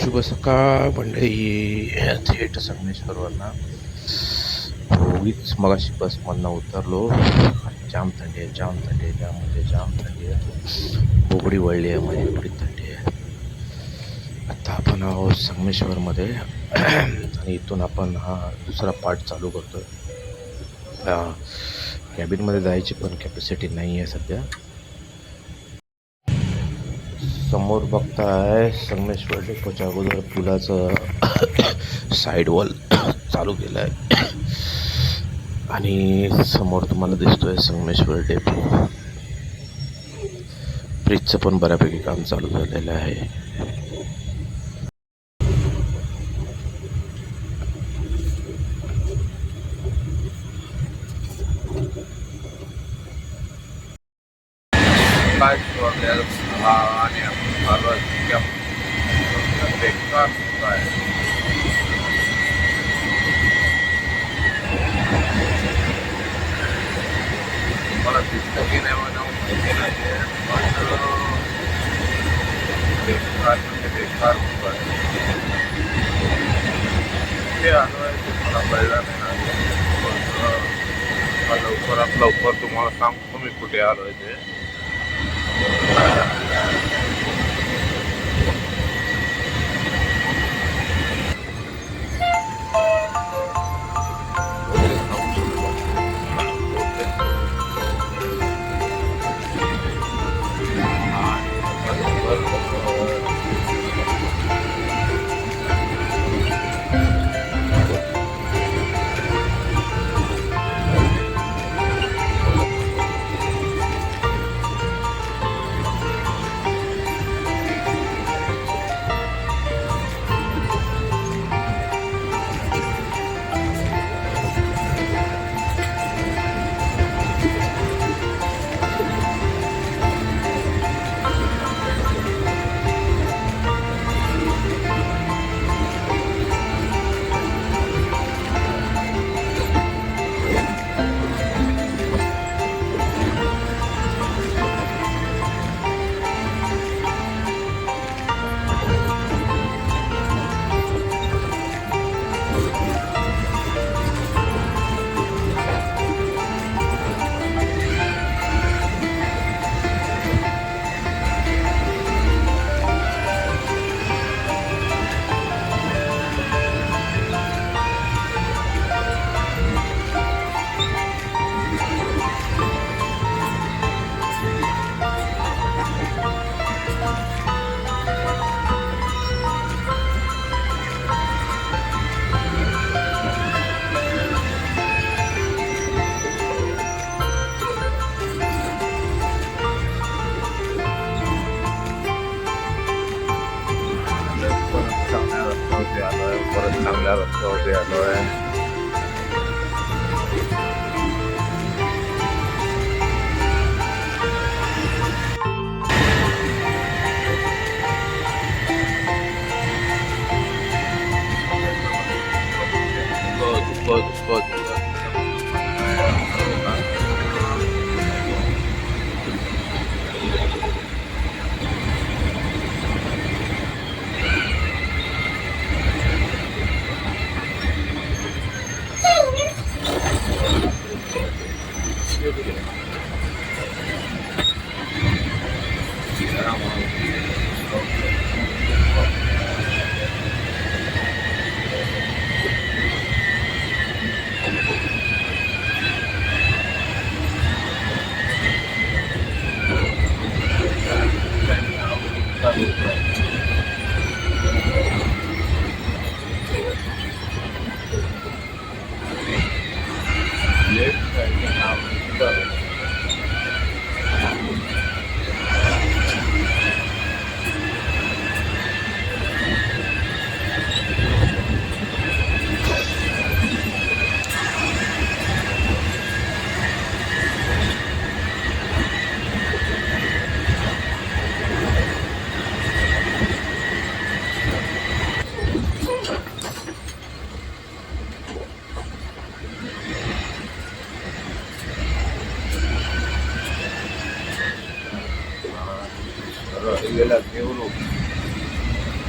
शुभ सकाळ मंडळी. थेट संगमेश्वरांना उगीच मगाशी बसमधनं उतरलो. जाम थंडी आहे जाम थंडी आहे. त्यामध्ये जाम थंडी आहे. बोबडी वळली आहे माझी एवढी थंडी आहे. आता आपण आहोत संगमेश्वरमध्ये. आणि इथून आपण हा दुसरा पार्ट चालू करतो आहे कॅबिनमध्ये जायची पण कॅपॅसिटी नाही आहे सध्या. समोर बघताय संगमेश्वर डेपोच्या अगोदर पुलाचं साईड वॉल चालू केलं आहे आणि समोर तुम्हाला दिसतोय संगमेश्वर डेपो ब्रिजचं पण बऱ्यापैकी काम चालू झालेलं आहे. काय प्रॉब्लेम हा आणि आपण चालू आहे बेकार आहे मला दिसतं की नाही मला माहिती नाही पण बेकार म्हणजे बेकार खूप आहे ते आलो आहे ते मला कळलं Look, look, look.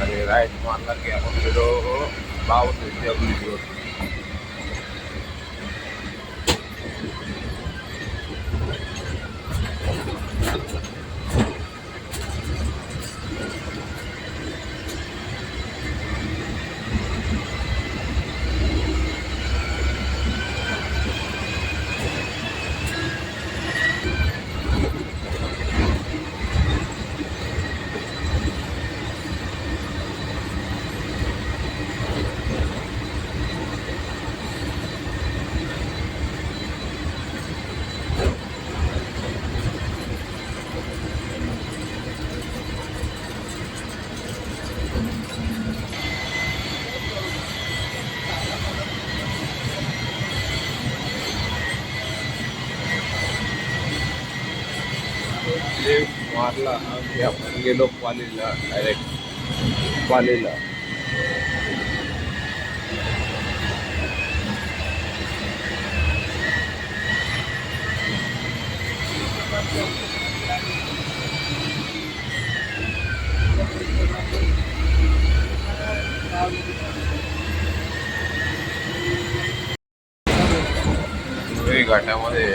राईट मारला की आपण गेलो बावन्न येते मारला की आपण गेलो पालीला डायरेक्ट पालीला. धुळे घाटामध्ये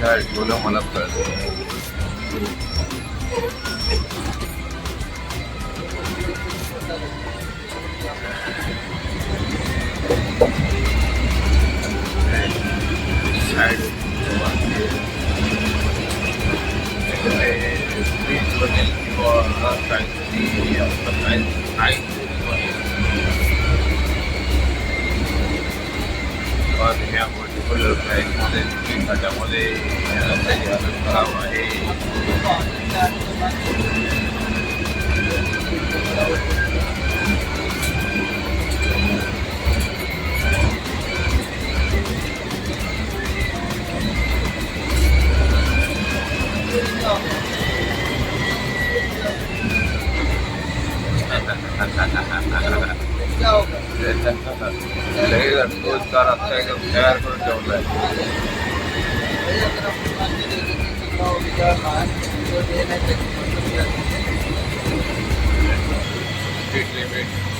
काय ठेवलं मला कळलं लगेच रोजगार आता एकदम तयार करून ठेवलाय स्पीड लिमिट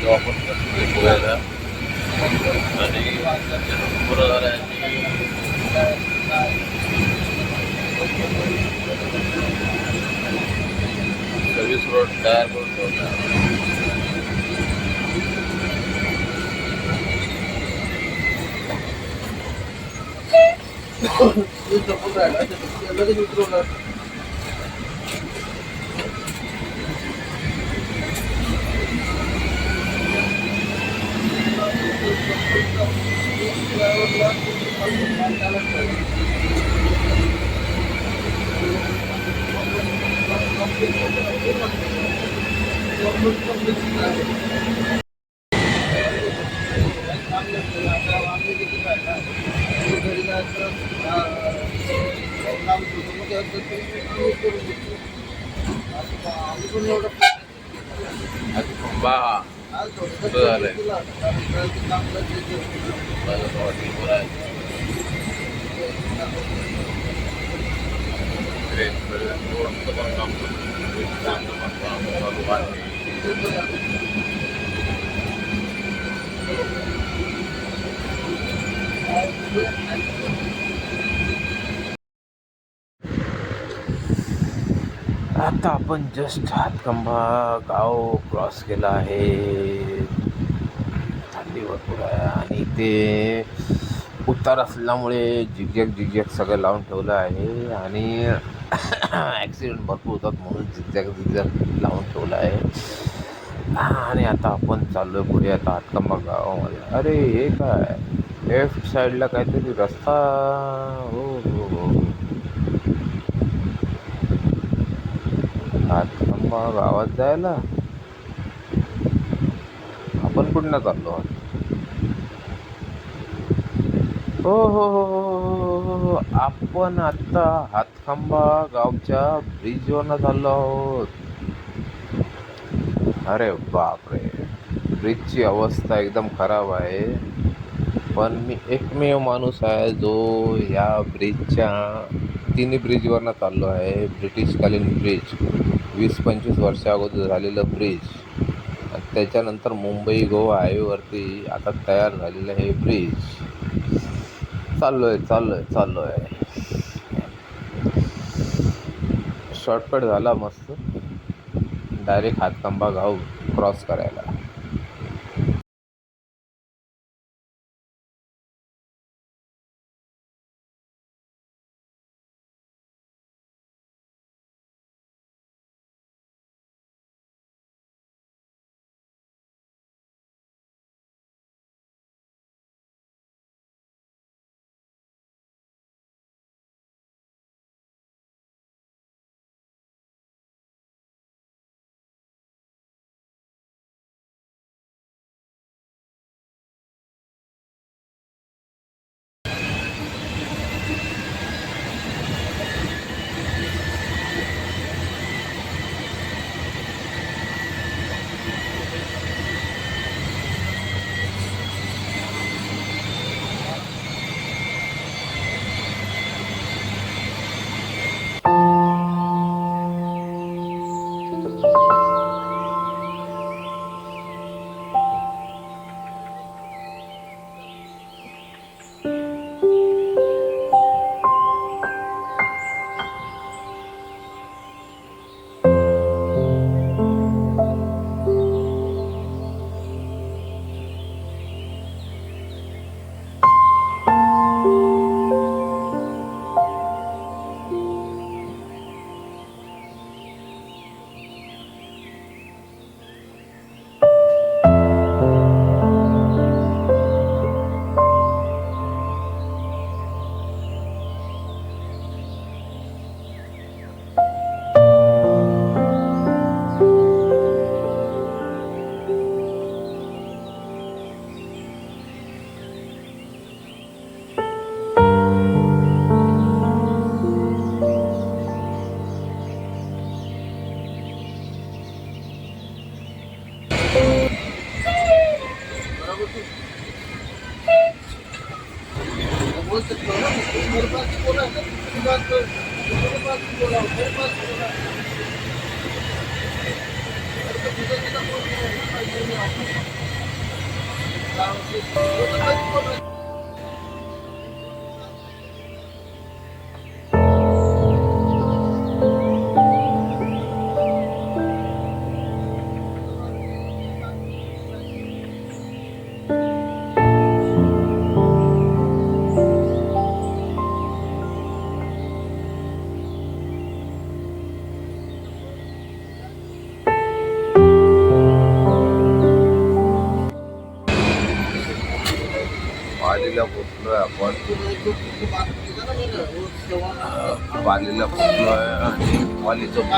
आहे वापर करतो गोव्याला आणि सर्विस रोड तयार करून ठेवला बा कुठं झालंय चालू आहे आता आपण जस्ट हातकंबा गाव क्रॉस केला आहे. थंडी भरपूर आहे आणि ते उतार असल्यामुळे झिकझॅक झिकझॅक सगळं लावून ठेवलं आहे आणि ॲक्सिडेंट भरपूर होतात म्हणून झिगझॅग झिगझॅग लावून ठेवलं आहे. आणि आता आपण चाललो आहे पुढे. आता हातकंबा गावामध्ये oh अरे हे काय? लेफ्ट साईडला काहीतरी रस्ता. हो हो हो हातखंबा गावात जायला आपण कुठनं चाललो आहोत हो हो हो हो हो, आपण आता हातखांबा गावच्या ब्रिजवरनं चाललो आहोत. अरे बापरे. ब्रिजची अवस्था एकदम खराब आहे. पण मी एकमेव माणूस आहे जो या ब्रिजच्या तिन्ही ब्रिजवरनं चाललो आहे. ब्रिटिशकालीन ब्रिज. वीस पंचवीस वर्षा अगोदर झालेलं ब्रिज. त्याच्यानंतर मुंबई गोवा हायवेवरती आता तयार झालेलं हे ब्रिज. चाललो आहे चाललो आहे चाललो आहे शॉर्टकट झाला मस्त. डायरेक्ट हातखंबा गाव क्रॉस करायला.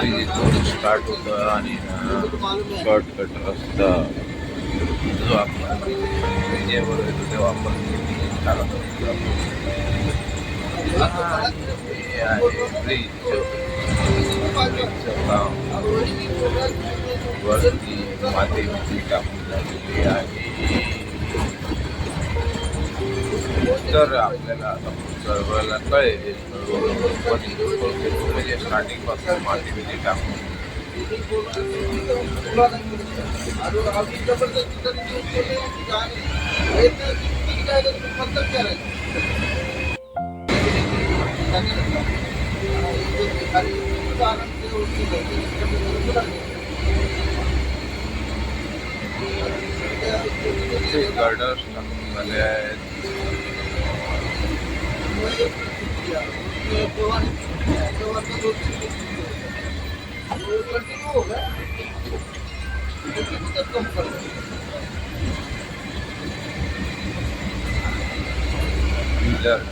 वालीचं ब्रिज इथून स्टार्ट होतं आणि शॉर्टकट रस्ता जो आपण ब्रिजेवर येतो तेव्हा आपण चालत हे आहे ब्रिज ब्रिजचं काम वरती माती टाकून झालेली आहे. तर आपल्याला आता सर्वांना कळेल पण म्हणजे स्टार्टिंग पासून माती बिती टाकून गर्डर्स टाकून झाले आहेत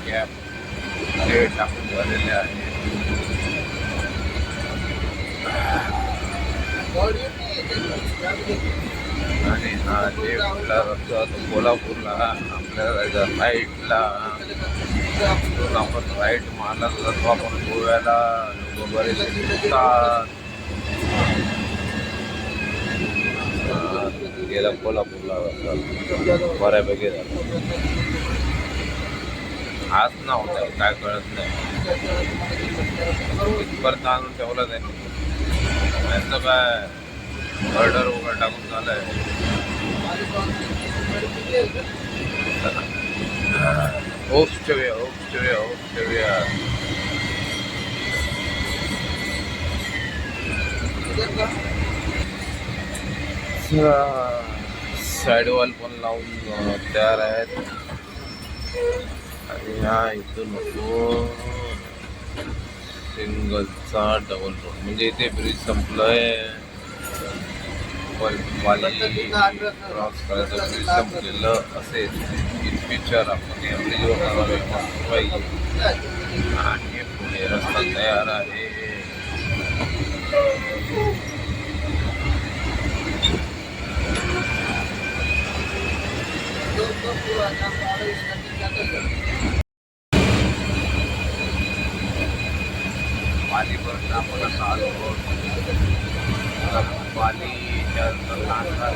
कॅप ते टाकून झालेले आहे आणि हा लेफ्टला रस्ता कोल्हापूरला आपल्याला जायचं राईटला तिथून आपण राईट मारला जातो आपण गोव्याला लोक बरेचसे दिसतात. गेला कोल्हापूरला बऱ्यापैकी झाला. आज ना होता काय कळत नाही. इथपर्यंत आणून ठेवलं नाही यांचं काय ऑर्डर वगैरे टाकून झालंय. ओप्स ओप्स ठेवूया साईड वॉल पण लावून तयार आहेत. आणि हा इथून नको. सिंगलचा डबल रोड म्हणजे इथे ब्रिज संपलंय. वाली क्रॉस करायचं असेल इन फ्युचर आपण या पाहिजे आणि पुढे रस्ता तयार आहे. पाणी आपण आता आलो पाणी त्यानंतर लांजा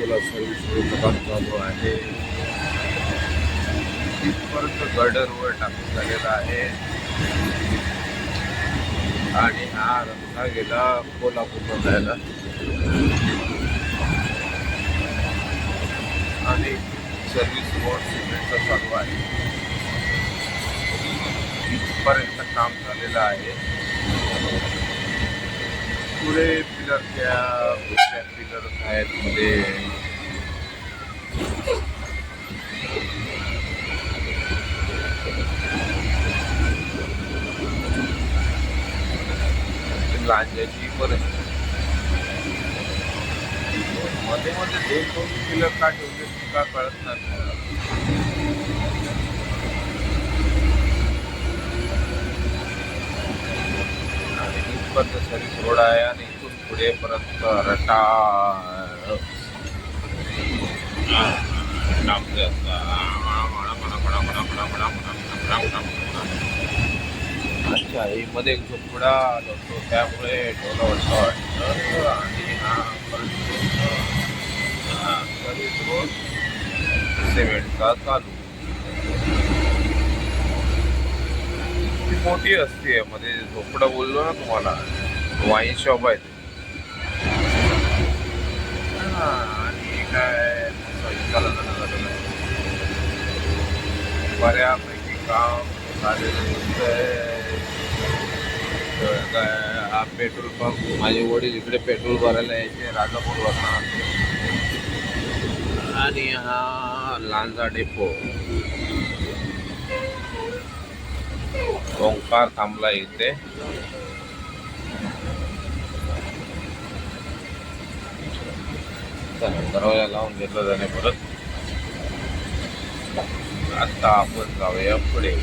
बाजूला सर्विस काम चालू आहे. तिथपर्यंत गर्डरवर टाकून झालेला आहे. आणि हा रस्ता गेला कोल्हापूरला जायला. आणि सर्विस रोड सिमेंटचा चालू आहे. इथपर्यंत काम झालेलं आहे. पुढे पिलरच्या दुसऱ्या आहेत म्हणजे लांजाची परत मध्ये मध्ये दोन दोन पिलर का ठेवले का कळत नाही मला. आणि इथपर्यंत सर्विस रोड आहे आणि पुढे परत रटा अच्छा हे मध्ये एक झोपडा असतो त्यामुळे डोला वाटतं वाटतं आणि हा परत हा सिमेंटचा चालू. मोठी असते मध्ये झोपडं बोललो ना तुम्हाला? वाईन शॉप आहे आणि काय बऱ्यापैकी काम झालेलं काय हा पेट्रोल पंप माझे वडील इकडे पेट्रोल भरायला यायचे राजापूरवरनं आणि हा लांजा डेपो. ओंकार थांबला इथे. दरवाजा लावून घेतला जाणे परत. आता आपण जाऊया पुढे.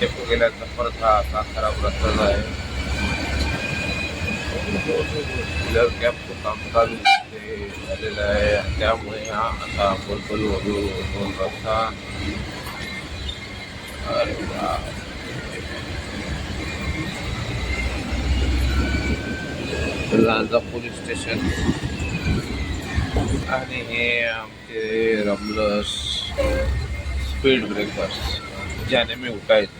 टेपू गेल्याचा परत हा असा खराब रस्ता आहे कूलर काम चालू ते झालेलं आहे. त्यामुळे हा आता बोलबोल वधू दोन रस्ता अरे लांजा पोलीस स्टेशन. आणि हे आमचे रमलस स्पीड ब्रेकर्स ज्याने मी उठायचो.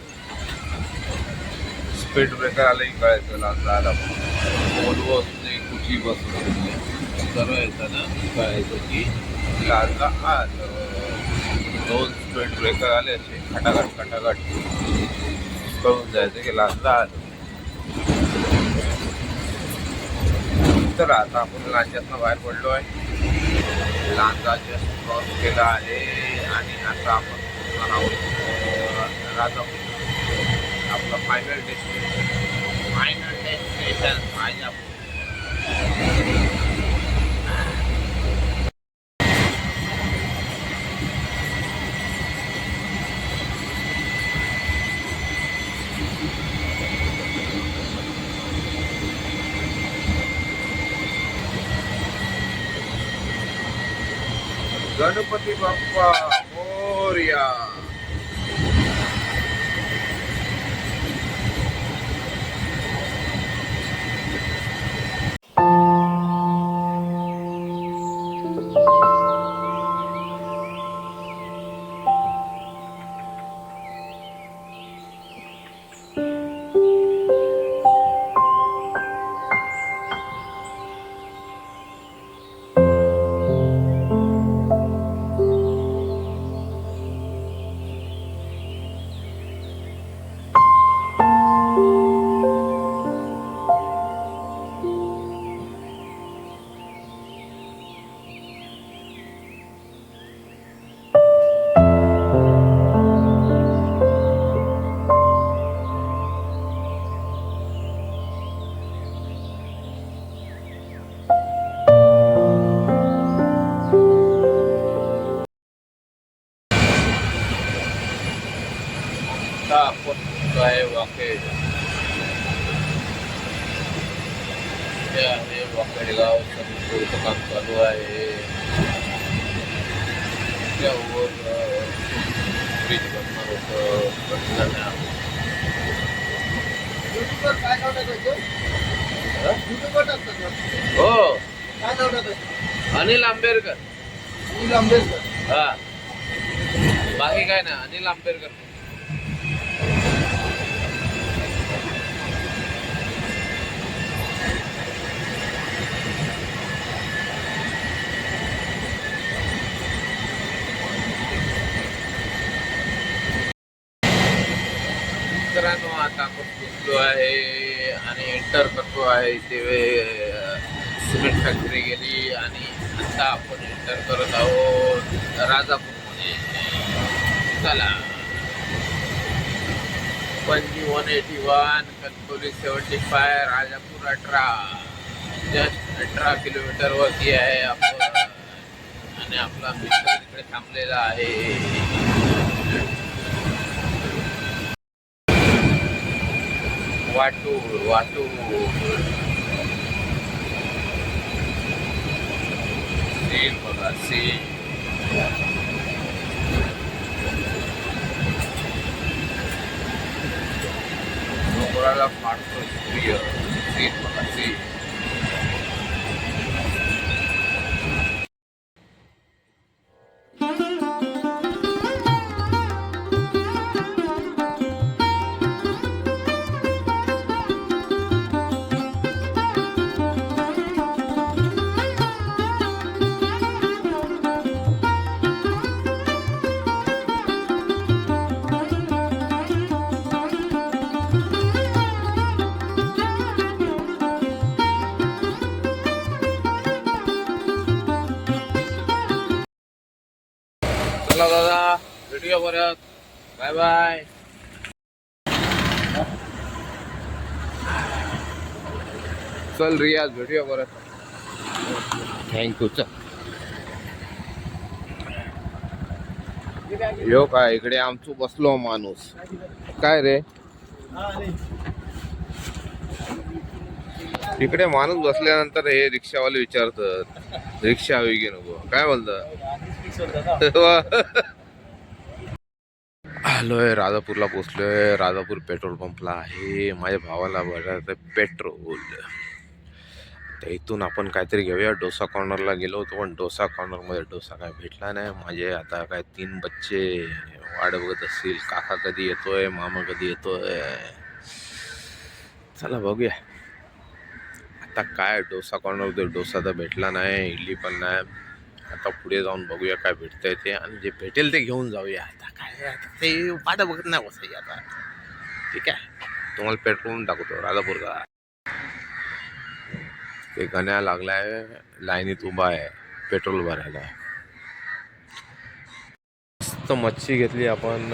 स्पीड ब्रेकर आलंही कळायचं लांजा आला. बोलवो नाही कुठली बस सर्व येताना कळायचं की लांजा आलं. दोन स्पीड ब्रेकर आले असे खटाखट खटाखट. कळून जायचं की लांजा आलं. तर आता आपण लांजातनं बाहेर पडलो आहे. लांजा जस्ट क्रॉस केला आहे आणि आता आपण पोहोचणार आहोत अं, आपलं final destination final destination Rajapur Ganpati Bappa संपूर्ण काम चालू आहे त्यावर ब्रिज बनणार होतं बनलं नाही. काय नाव टाकायचं हा? युट्यूबवर टाकतात ना. हो काय नाव टाकायचं अनिल आंबेडकर अनिल आंबेडकर हा बाकी काय ना अनिल आंबेडकर मित्रांनो आता आपण पोचलो आहे आणि करतो आहे इथे सिमेंट फॅक्टरी गेली आणि आता आपण एंटर करत आहोत राजापूरमध्ये चला. Panaji one eighty one Kankavli seventy five Rajapur अठरा. जस्ट अठरा किलोमीटरवरती आहे आपण. आणि आपला मित्र तिकडे थांबलेला आहे. Watu waktu informasi nomor alamat tu dia. Informasi. Bye bye चल रियाज भेटूया परत. थँक्यू चल. यो काय इकडे आमचं बसलो माणूस. काय रे? इकडे माणूस बसल्यानंतर हे रिक्षावाले विचारतात रिक्षा हवी की नको? काय हॅलो आहे राजापूरला पोचलो आहे राजापूर पेट्रोल पंपला आहे. माझ्या भावाला भरायचं पेट्रोल. तर इथून आपण काहीतरी घेऊया. डोसा कॉर्नरला गेलो होतो पण डोसा कॉर्नरमध्ये डोसा काय भेटला नाही. माझे आता काय तीन बच्चे वाट बघत असतील. काका कधी येतोय मामा कधी येतोय? चला बघूया. आता काय डोसा कॉर्नर डोसा तर भेटला नाही इडली पण नाही. आता पुढे जाऊन बघूया काय भेटतंय ते. आणि जे भेटेल ते घेऊन जाऊया. काय आता ते वाट बघत नाही बसायची आता. ठीक आहे? तुम्हाला पेट्रोल टाकतो राजापूरचा ते गण्या लागलाय लाईनीत उभा आहे पेट्रोल भरायला. मस्त मच्छी घेतली आपण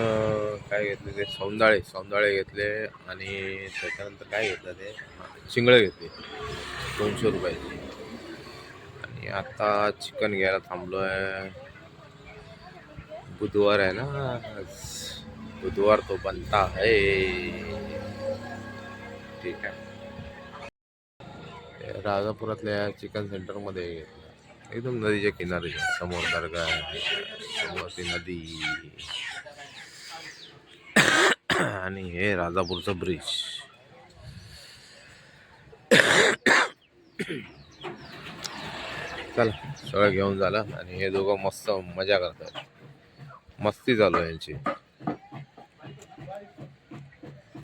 काय घेतले ते? सौंदाळे. सौंदाळे घेतले आणि त्याच्यानंतर काय घेतलं ते? चिंगळे घेतले. दोनशे रुपयाची. आणि आता चिकन घ्यायला थांबलो आहे बुधवार आहे ना? बुधवार तो बनता है। ठीक आहे राजापुरातल्या चिकन सेंटरमध्ये एकदम नदीच्या किनारी समोर दर्गा आहे. समोर ती नदी. आणि हे राजापूरचं ब्रिज चला सगळं घेऊन झालं आणि हे दोघं मस्त मजा करतात. मस्ती चालू आहे यांची.